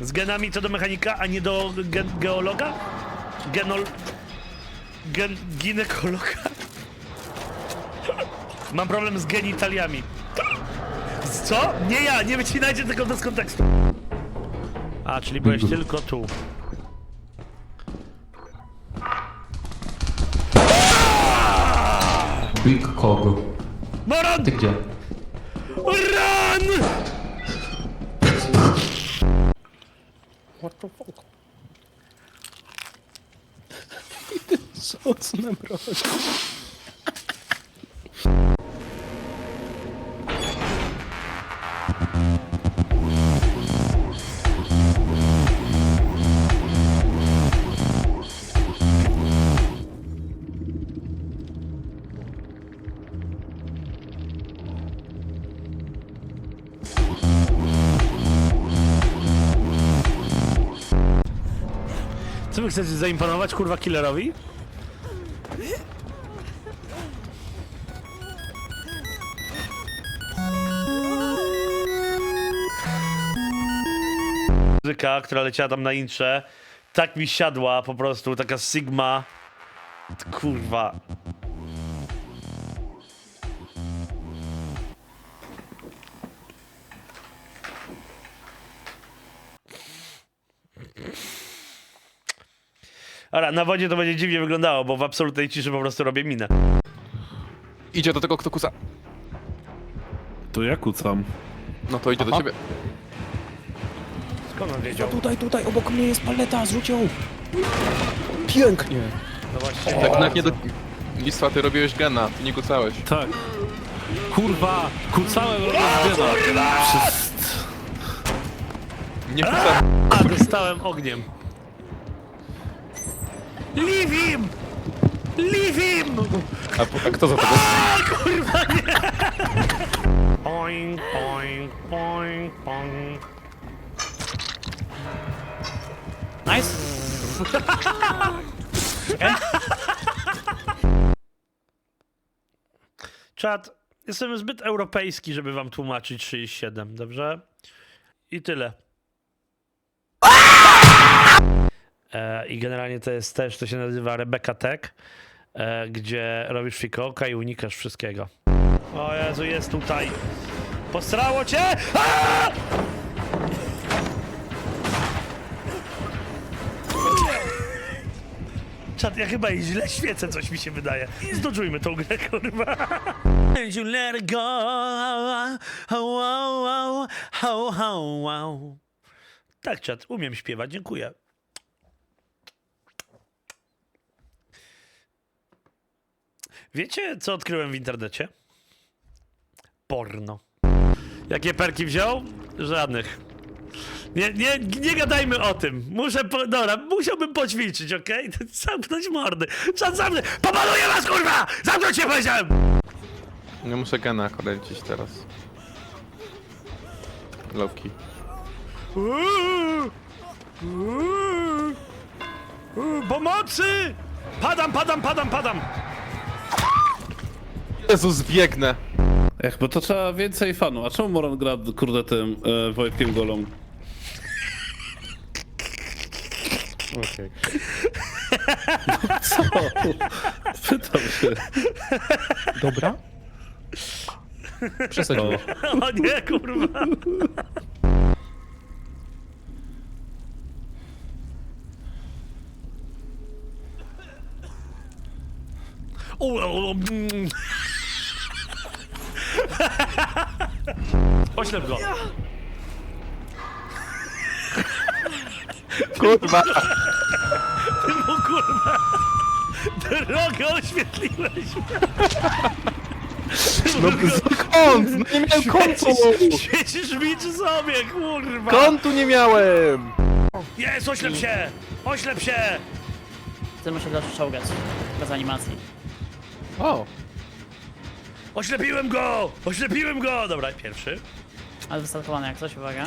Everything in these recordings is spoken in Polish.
Z genami to do mechanika, a nie do gen geologa? Genol... Gen... ginekologa? Mam problem z genitaliami. Z co? Nie ja, nie wycinajcie tego bez kontekstu. A, czyli byłeś tylko tu. Big Kog. Moron! Ty gdzie? Run! What the fuck? Wy chcecie zaimponować, kurwa, killerowi? Muzyka, która leciała tam na intrze, tak mi siadła po prostu, taka Sigma. Kurwa. Dobra, na wodzie to będzie dziwnie wyglądało, bo w absolutnej ciszy po prostu robię minę. Idzie do tego ktokusa. To ja kucam. No to idzie do ciebie. Skąd on wiedział? Tutaj, tutaj, obok mnie jest paleta, zrzuć ją! Pięknie! No właśnie. Tak nawet nie do... Listwa, ty robiłeś gena, ty nie kucałeś. Tak. Kurwa! Kucałem rozbiera. Przez... Nie kucałem. A, dostałem ogniem. Leave him! Leave him! A, a kto za tego? Oink, oink, oink, oink. Nice! Czad, jestem zbyt europejski, żeby wam tłumaczyć 37, dobrze? I tyle. I generalnie to jest też, to się nazywa Rebecca Tech, e, gdzie robisz fikołka i unikasz wszystkiego. O Jezu, jest tutaj. Posrało cię! Czad, ja chyba i źle świecę, coś mi się wydaje. Zdodżujmy tą grę, kurwa. And you let it go. Tak, czat, umiem śpiewać, dziękuję. Wiecie, co odkryłem w internecie? Porno. Jakie perki wziął? Żadnych. Nie, nie, nie gadajmy o tym. Muszę, po, dobra, musiałbym poćwiczyć, okej? Okay? Zamknąć mordy. Zamknąć. Pomaluję was, kurwa! Zamknąć się, powiedziałem! Nie muszę gena kręcić teraz. Loki. Uuu, uuu, uuu, Pomocy! Padam, padam, padam, padam! Jezus, biegnę! Ech, bo to trzeba więcej fanu. A czemu Moran gra, kurde, tym e, Wojtkiem Golą? Okej. Co? Pytam się. Dobra? Przesadziłeś. O nie, kurwa! O, o, o, mm. Oślep go. Kurwa! Ty mu kurwa drogę oświetliłeś. No kąt! No nie miałem kątu! Świecisz mi czy sobie, kurwa. Kątu nie miałem! Jest, oślep się! Oślep się! Ty muszę go czołgać. Bez animacji. O! Oślepiłem go! Oślepiłem go! Dobra, pierwszy. Ale wystartowany jak coś, uwaga.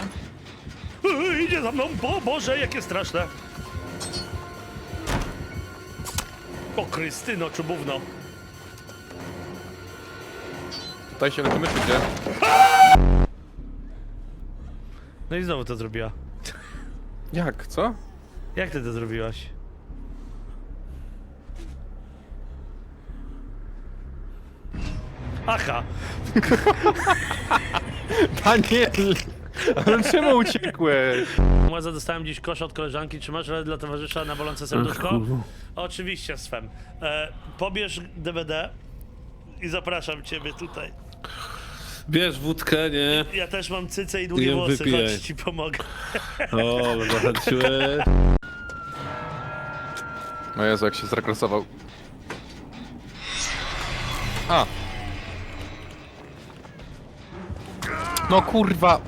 Yy, Idzie za mną, bo Boże, jakie straszne. O Krystyno, czubówno. Tutaj się leczymy, czy gdzie? No i znowu to zrobiła. Jak, co? Jak ty to zrobiłaś? Aha! Daniel! Ale czemu uciekłeś? Młaza dostałem dziś kosz od koleżanki. Czy masz radę dla towarzysza na bolące serduszko? Oczywiście, Swem. E, pobierz DVD i zapraszam ciebie tutaj. Bierz wódkę, nie? Ja też mam cyce i długie włosy, wypijaj. chodź ci pomogę. O, zachęciłeś. O Jezu, jak się zregresował. No kurwa!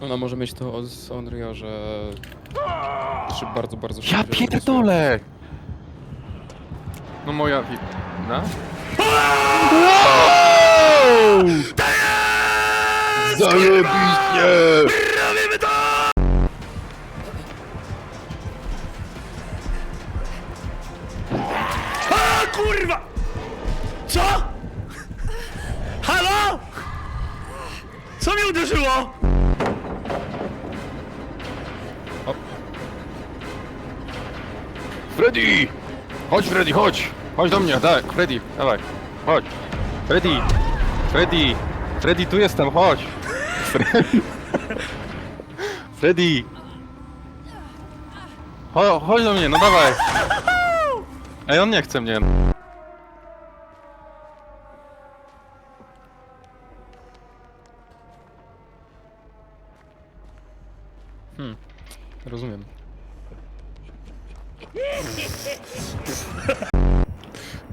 Ona może mieć to od z Onryo, że... Że bardzo, bardzo Ja szybko pierdolę! No moja wina? Zajebiście! Co mnie uderzyło? Freddy! Chodź Freddy, chodź! Chodź do mnie, daj, Freddy, dawaj. Chodź. Freddy! Freddy! Freddy, tu jestem, chodź! Fre- Freddy! Cho, chodź do mnie, no dawaj! Ej, on nie chce mnie. Rozumiem.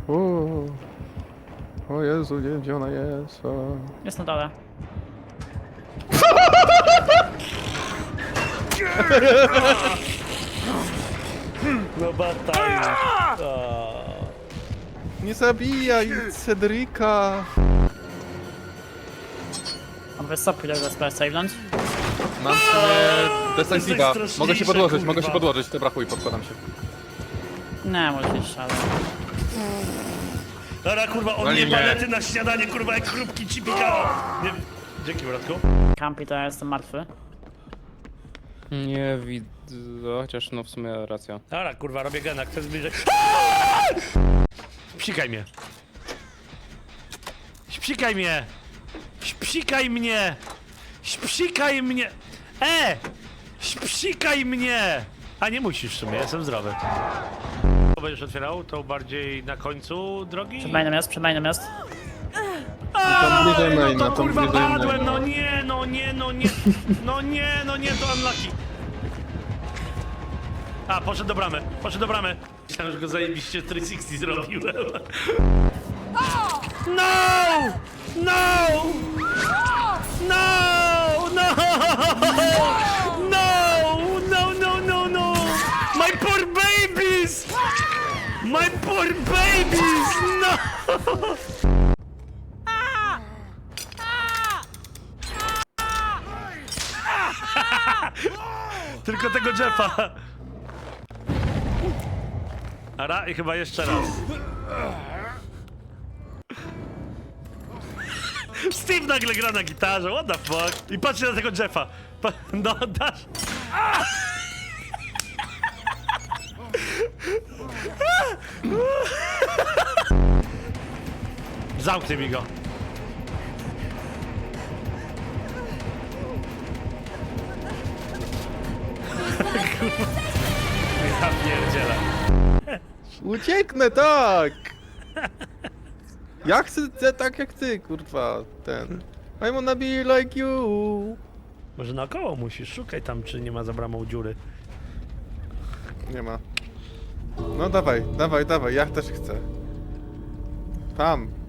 O, o Jezu, nie wiem gdzie ona jest. O. Jest na dole. No bataj. Nie zabijaj Cedrika! On wysoko ile go saveland. Mam decisiva. to jest Mogę się podłożyć, mogę się podłożyć. Dobra, chuj, podkładam się. Nie, może być szale. Dobra, kurwa, on Wali nie palety na śniadanie, kurwa, jak chrupki ci pikało. Nie... Dzięki, bratku. Campi to ja jestem martwy. Nie widzę, chociaż no w sumie racja. Dobra, kurwa, robię gena, chcę zbliżej. Psikaj mnie. Śpsikaj mnie! Śpsikaj mnie! Śpsikaj mnie! E! Śpsikaj mnie! A nie musisz w sumie, jestem zdrowy. To będziesz otwierał? To bardziej na końcu drogi? Przed mainem jest, przed mainem jest. Bliżej no maina, to tam kurwa bliżej maina. padłem, no nie, no nie, no nie, no nie, no nie, to unlucky. A, poszedł do bramy, poszedł do bramy. Myślałem, że go zajebiście 360 zrobiłem. No! No! No! No! My poor babies! No! Tylko tego Jeffa. Ara i chyba jeszcze raz. Steve nagle gra na gitarze, what the fuck? I patrzy na tego Jeffa. Pa no, dasz. Zamknij mi go. Ja pierdzielę. Ucieknę, tak! Ja chcę tak jak ty, kurwa, ten. I wanna be like you. Może naokoło musisz, szukaj tam, czy nie ma za bramą dziury. Nie ma. No dawaj, dawaj, dawaj, ja też chcę. Tam.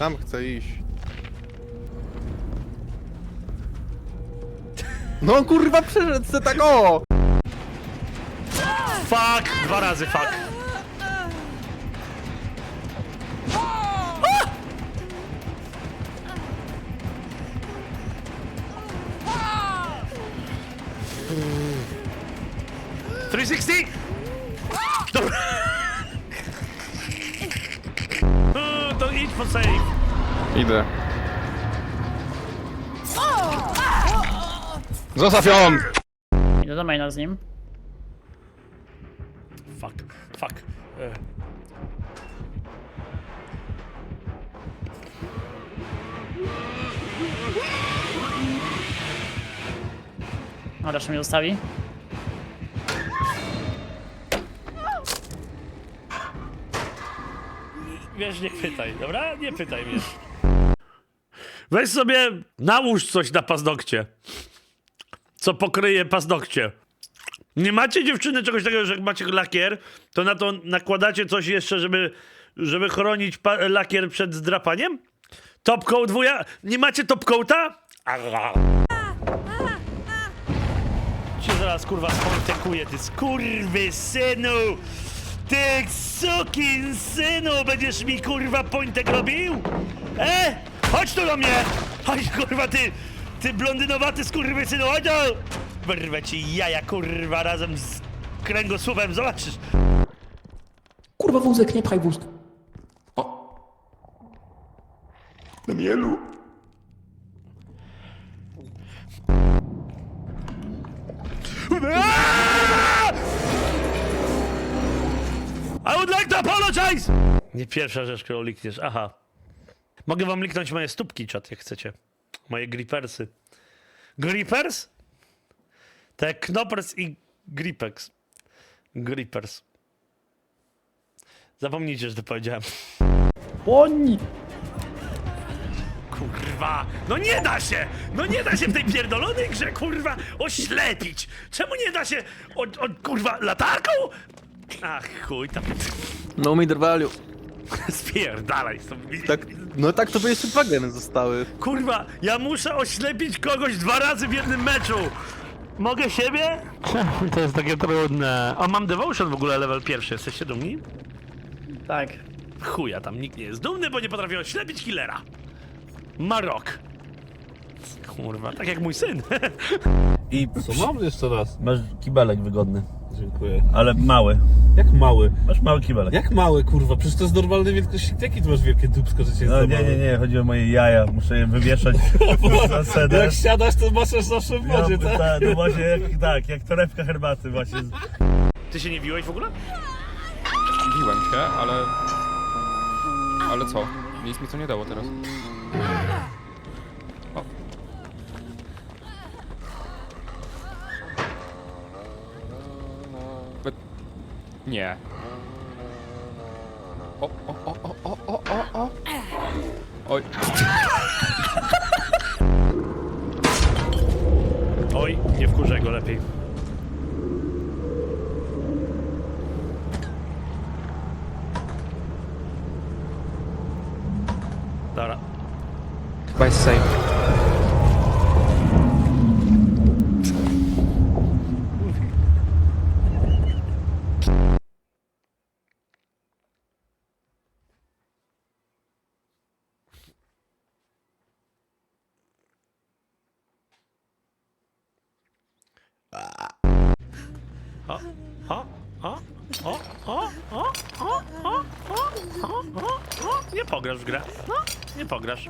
Tam chcę iść. No kurwa, przeszedł se tak o! Fuck! Dwa razy fuck. Three sixty! Dobra. Po save. Idę. Zostaw ją! Idę do maina z nim. Fuck, fuck. E. Jeszcze mnie zostawi. Wiesz, nie pytaj, dobra? Nie pytaj mnie. Weź sobie, nałóż coś na paznokcie. Co pokryje paznokcie. Nie macie dziewczyny czegoś takiego, że jak macie lakier, to na to nakładacie coś jeszcze, żeby, żeby chronić lakier przed zdrapaniem? Top coat wuja? Nie macie top coata? Cię zaraz kurwa skontekuje, ty skurwy synu! Ty sukin synu! Będziesz mi kurwa pointek robił? E? Chodź tu do mnie! Chodź kurwa ty! Ty blondynowaty skurwy synu, chodź tu! Wyrwę ci jaja kurwa razem z kręgosłupem, zobaczysz! Kurwa wózek, nie pchaj wózka. Aaaa! Would like to apologize! Nie pierwsza rzecz, którą likniesz. Aha. Mogę wam liknąć moje stópki, czat, jak chcecie. Moje gripersy. Grippers? Te Knoppers i Gripex. Grippers. Zapomnijcie, że to powiedziałem. Oni! Kurwa! No nie da się! No nie da się w tej pierdolonej grze, kurwa, oślepić! Czemu nie da się, o, o, kurwa, latarką? Ach, chuj tam. No mid value. Spierdalaj stąd. Tak, no tak to by jeszcze dwa geny zostały. Kurwa, ja muszę oślepić kogoś dwa razy w jednym meczu! Mogę siebie? To jest takie trudne. O, mam Devotion w ogóle level pierwszy. Jesteście dumni? Tak. Chuja, tam nikt nie jest dumny, bo nie potrafię oślepić killera. Marok. Kurwa, tak jak mój syn. I Co mam jeszcze raz? masz kibelek wygodny, Dziękuję. ale mały. Jak mały? Masz mały kibelek. Jak mały, kurwa? Przecież to jest normalnej wielkości. Jakie ty masz wielkie dupsko, że cię jest No nie, nie, nie, chodzi o moje jaja. Muszę je wywieszać na sedę. Jak siadasz, to masz zawsze w wodzie, Ja, tak? ta, no właśnie jak, tak, jak torebka herbaty właśnie. Ty się nie wiłeś w ogóle? Biłem się, ale... Ale co? Nic mi to nie dało teraz. Nie. O, o, o, o, o, o, o, o. Oj. Oj, nie wkurzaj go lepiej. Dobra. Chyba jest safe. O, o, o, o, o, o, o, o, o, o, o. Nie pograsz w grę. No, nie pograsz.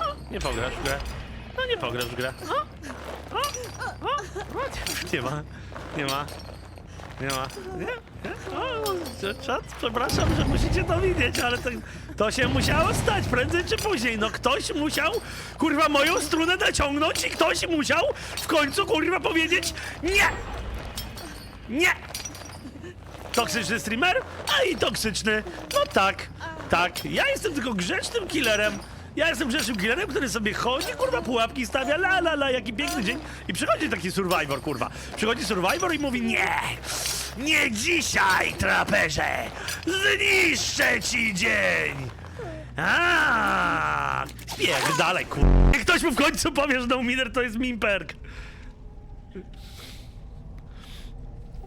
No, nie pograsz w grę. No, nie pograsz w grę. No, nie ma, nie ma, nie ma, nie, nie. O, przepraszam, że musicie to widzieć, ale to, to się musiało stać prędzej czy później. No ktoś musiał, kurwa, moją strunę naciągnąć i ktoś musiał w końcu, kurwa, powiedzieć nie! Nie! Toksyczny streamer? A i toksyczny. No tak, tak. Ja jestem tylko grzecznym killerem. Ja jestem grzecznym killerem, który sobie chodzi, kurwa, pułapki stawia, la la la, jaki piękny dzień. I przychodzi taki survivor, kurwa. Przychodzi survivor i mówi, nie, nie dzisiaj, traperze. Zniszczę ci dzień. A, dalej, kurwa. Ktoś mu w końcu powie, że no miner to jest mimperk.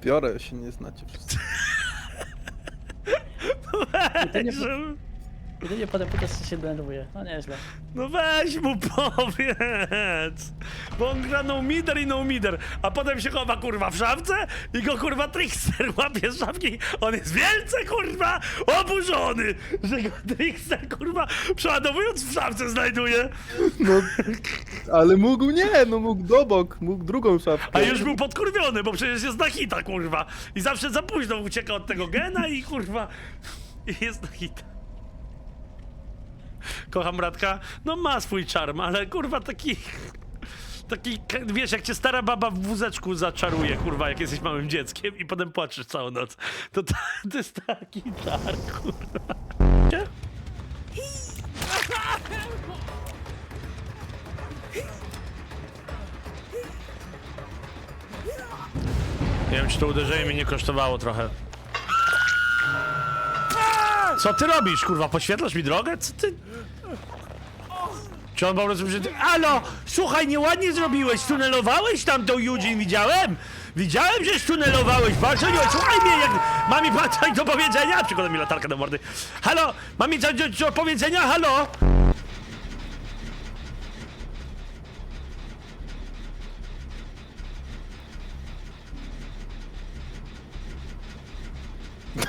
Biorę, się nie znacie wszyscy. Leżę. Jedynie potem po prostu się denerwuje. No nieźle. No weź mu powiedz! Bo on gra no mider i no mider, a potem się chowa kurwa w szafce i go kurwa trickster łapie z szafki. On jest wielce kurwa oburzony, że go trickster kurwa przeładowując w szafce znajduje. No, ale mógł nie, no mógł do bok, mógł drugą szafkę. A już był podkurwiony, bo przecież jest na hita kurwa. I zawsze za późno ucieka od tego gena i kurwa i jest na hita. Kocham Radka. No ma swój czarm, ale kurwa taki... Taki, wiesz, jak cię stara baba w wózeczku zaczaruje, kurwa, jak jesteś małym dzieckiem i potem płaczesz całą noc. To, to, to jest taki dar, kurwa. Nie wiem, czy to uderzenie mnie nie kosztowało trochę. Co ty robisz, kurwa? Poświetlasz mi drogę? Co ty... Czy on po prostu. Alo! Słuchaj, nieładnie zrobiłeś, tunelowałeś tam tą Eugene, widziałem? Widziałem, że tunelowałeś, bardzo nie... Słuchaj mnie, jak... Mam mi coś do powiedzenia? Przykłada mi latarkę do mordy. Halo! Mam mi coś do, do powiedzenia? Halo!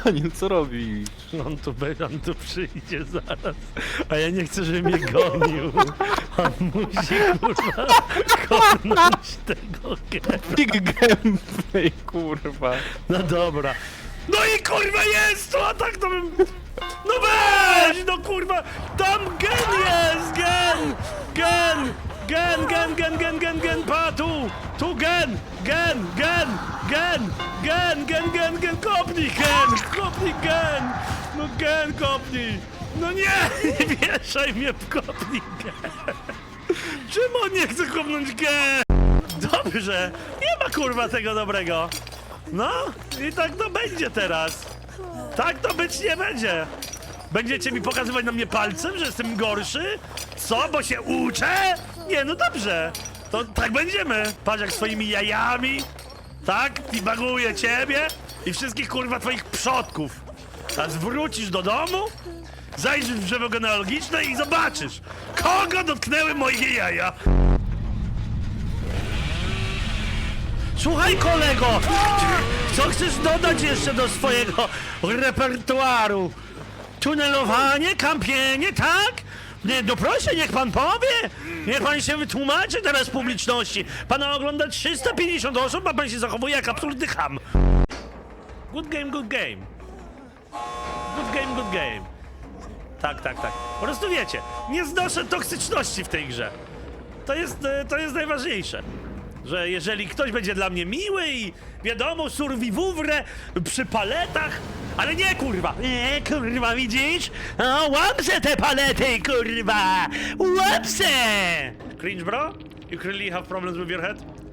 Daniel, co robisz? On tu, be- on tu przyjdzie zaraz, a ja nie chcę, żeby mnie gonił. On musi, kurwa, konąć tego gena. Big gameplay, kurwa. No dobra. No i kurwa jest to, a tak to bym... No weź, no kurwa, tam gen jest, gen, gen, Gen, gen, gen, gen, gen, gen, pa, tu! Tu gen! Gen, gen, gen, gen, gen, gen, gen, kopnij gen! Kopnij gen! No gen kopnij! No nie! Nie wieszaj mnie w kopnij gen! Czemu on nie chce kopnąć gen? Dobrze! Nie ma kurwa tego dobrego! No! I tak to będzie teraz! Tak to być nie będzie! Będziecie mi pokazywać na mnie palcem, że jestem gorszy? Co? Bo się uczę? Nie, no dobrze. To tak będziemy. Patrz jak swoimi jajami. Tak? I baguję ciebie i wszystkich kurwa twoich przodków. A zwrócisz do domu, zajrzysz w drzewo genealogiczne i zobaczysz, kogo dotknęły moje jaja. Słuchaj kolego, co chcesz dodać jeszcze do swojego repertuaru? Tunelowanie, kampienie, tak? Nie, no proszę, niech pan powie. Niech pan się wytłumaczy teraz publiczności. Pana ogląda 350 osób, a pan się zachowuje jak absurdny ham. Good game, good game. Good game, good game. Tak, tak, tak. Po prostu wiecie, nie znoszę toksyczności w tej grze. To jest, e, to jest najważniejsze. Że jeżeli ktoś będzie dla mnie miły i wiadomo, survivówre przy paletach, ale nie kurwa, nie kurwa, widzisz? O, łapse te palety, kurwa! Łapse! Cringe bro? You really have problems with your head?